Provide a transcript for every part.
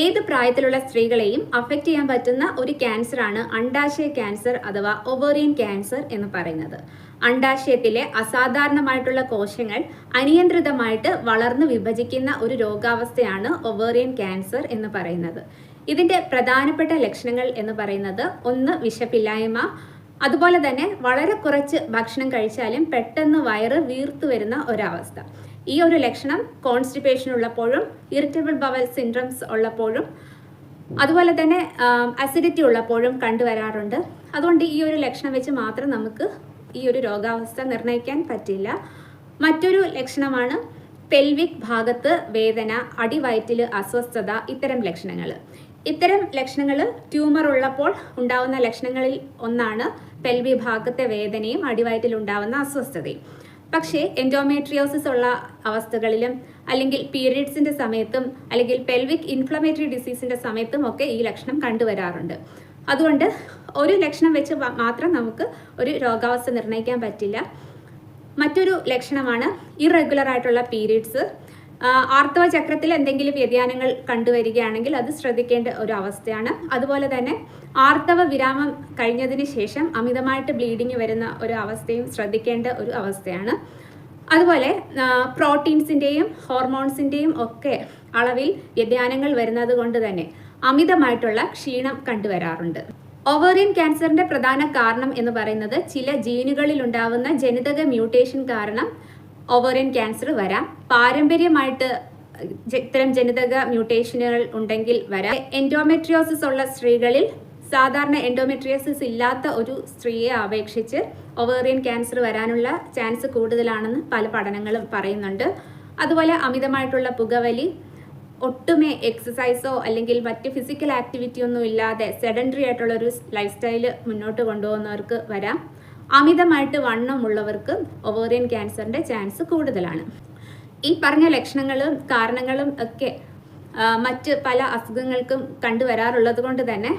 ഏത് പ്രായത്തിലുള്ള സ്ത്രീകളെയും അഫക്റ്റ് ചെയ്യാൻ പറ്റുന്ന ഒരു ക്യാൻസറാണ് അണ്ടാശയ ക്യാൻസർ അഥവാ ഒവേറിയൻ ക്യാൻസർ എന്ന് പറയുന്നത്. അണ്ടാശയത്തിലെ അസാധാരണമായിട്ടുള്ള കോശങ്ങൾ അനിയന്ത്രിതമായിട്ട് വളർന്നു വിഭജിക്കുന്ന ഒരു രോഗാവസ്ഥയാണ് ഒവേറിയൻ ക്യാൻസർ എന്ന് പറയുന്നത്. ഇതിന്റെ പ്രധാനപ്പെട്ട ലക്ഷണങ്ങൾ എന്ന് പറയുന്നത് ഒന്ന് വിശപ്പില്ലായ്മ അതുപോലെ തന്നെ വളരെ കുറച്ച് ഭക്ഷണം കഴിച്ചാലും പെട്ടെന്ന് വയറ് വീർത്തു വരുന്ന ഒരവസ്ഥ. ഈ ഒരു ലക്ഷണം കോൺസ്റ്റിപ്പേഷൻ ഉള്ളപ്പോഴും ഇറിറ്റബിൾ ബവൽ സിൻഡ്രംസ് ഉള്ളപ്പോഴും അതുപോലെ തന്നെ അസിഡിറ്റി ഉള്ളപ്പോഴും കണ്ടുവരാറുണ്ട്. അതുകൊണ്ട് ഈ ഒരു ലക്ഷണം വെച്ച് മാത്രം നമുക്ക് ഈ ഒരു രോഗാവസ്ഥ നിർണയിക്കാൻ പറ്റില്ല. മറ്റൊരു ലക്ഷണമാണ് പെൽവിക് ഭാഗത്ത് വേദന അടിവയറ്റിൽ അസ്വസ്ഥത ഇത്തരം ലക്ഷണങ്ങൾ. ഇത്തരം ലക്ഷണങ്ങൾ ട്യൂമർ ഉള്ളപ്പോൾ ഉണ്ടാവുന്ന ലക്ഷണങ്ങളിൽ ഒന്നാണ് പെൽവി ഭാഗത്തെ വേദനയും അടിവയറ്റിൽ ഉണ്ടാവുന്ന അസ്വസ്ഥതയും. പക്ഷേ എൻഡോമേട്രിയോസിസ് ഉള്ള അവസ്ഥകളിലും അല്ലെങ്കിൽ പീരിയഡ്സിന്റെ സമയത്തും അല്ലെങ്കിൽ പെൽവിക് ഇൻഫ്ലമേറ്ററി ഡിസീസിന്റെ സമയത്തും ഒക്കെ ഈ ലക്ഷണം കണ്ടുവരാറുണ്ട്. അതുകൊണ്ട് ഒരു ലക്ഷണം വെച്ച് മാത്രം നമുക്ക് ഒരു രോഗാവസ്ഥ നിർണയിക്കാൻ പറ്റില്ല. മറ്റൊരു ലക്ഷണമാണ് ഇറഗുലർ ആയിട്ടുള്ള പീരീഡ്സ് ആർത്തവ ചക്രത്തിൽ എന്തെങ്കിലും വ്യതിയാനങ്ങൾ കണ്ടുവരികയാണെങ്കിൽ അത് ശ്രദ്ധിക്കേണ്ട ഒരു അവസ്ഥയാണ് അതുപോലെ തന്നെ ആർത്തവ വിരാമം കഴിഞ്ഞതിന് ശേഷം അമിതമായിട്ട് ബ്ലീഡിങ് വരുന്ന ഒരു അവസ്ഥയും ശ്രദ്ധിക്കേണ്ട ഒരു അവസ്ഥയാണ്. അതുപോലെ പ്രോട്ടീൻസിന്റെയും ഹോർമോൺസിന്റെയും ഒക്കെ അളവിൽ വ്യതിയാനങ്ങൾ വരുന്നത് കൊണ്ട് തന്നെ അമിതമായിട്ടുള്ള ക്ഷീണം കണ്ടുവരാറുണ്ട്. ഓവറിയൻ ക്യാൻസറിന്റെ പ്രധാന കാരണം എന്ന് പറയുന്നത് ചില ജീനുകളിൽ ഉണ്ടാവുന്ന ജനിതക മ്യൂട്ടേഷൻ കാരണം ഓവേറിയൻ ക്യാൻസർ വരാം. പാരമ്പര്യമായിട്ട് ഇത്തരം ജനിതക മ്യൂട്ടേഷനുകൾ ഉണ്ടെങ്കിൽ വരാം. എൻഡോമെട്രിയോസിസ് ഉള്ള സ്ത്രീകളിൽ സാധാരണ എൻഡോമെട്രിയോസിസ് ഇല്ലാത്ത ഒരു സ്ത്രീയെ അപേക്ഷിച്ച് ഒവേറിയൻ ക്യാൻസർ വരാനുള്ള ചാൻസ് കൂടുതലാണെന്ന് പല പഠനങ്ങളും പറയുന്നുണ്ട്. അതുപോലെ അമിതമായിട്ടുള്ള പുകവലി ഒട്ടുമേ എക്സസൈസോ അല്ലെങ്കിൽ മറ്റ് ഫിസിക്കൽ ആക്ടിവിറ്റി ഒന്നും ഇല്ലാതെ സെഡൻഡറി ആയിട്ടുള്ള ഒരു ലൈഫ് സ്റ്റൈൽ മുന്നോട്ട് കൊണ്ടുപോകുന്നവർക്ക് വരാം. അമിതമായിട്ട് വണ്ണമുള്ളവർക്ക് ഒവേറിയൻ ക്യാൻസറിന്റെ ചാൻസ് കൂടുതലാണ്. ഈ പറഞ്ഞ ലക്ഷണങ്ങളും കാരണങ്ങളും ഒക്കെ മറ്റ് പല അസുഖങ്ങൾക്കും കണ്ടുവരാറുള്ളത് കൊണ്ട് തന്നെ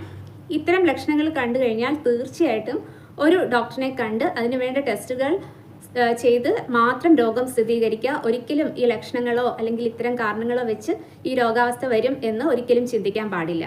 ഇത്തരം ലക്ഷണങ്ങൾ കണ്ടു കഴിഞ്ഞാൽ തീർച്ചയായിട്ടും ഒരു ഡോക്ടറിനെ കണ്ട് അതിനുവേണ്ട ടെസ്റ്റുകൾ ചെയ്ത് മാത്രം രോഗം സ്ഥിരീകരിക്കുക. ഒരിക്കലും ഈ ലക്ഷണങ്ങളോ അല്ലെങ്കിൽ ഇത്തരം കാരണങ്ങളോ വെച്ച് ഈ രോഗാവസ്ഥ വരും എന്ന് ഒരിക്കലും ചിന്തിക്കാൻ പാടില്ല.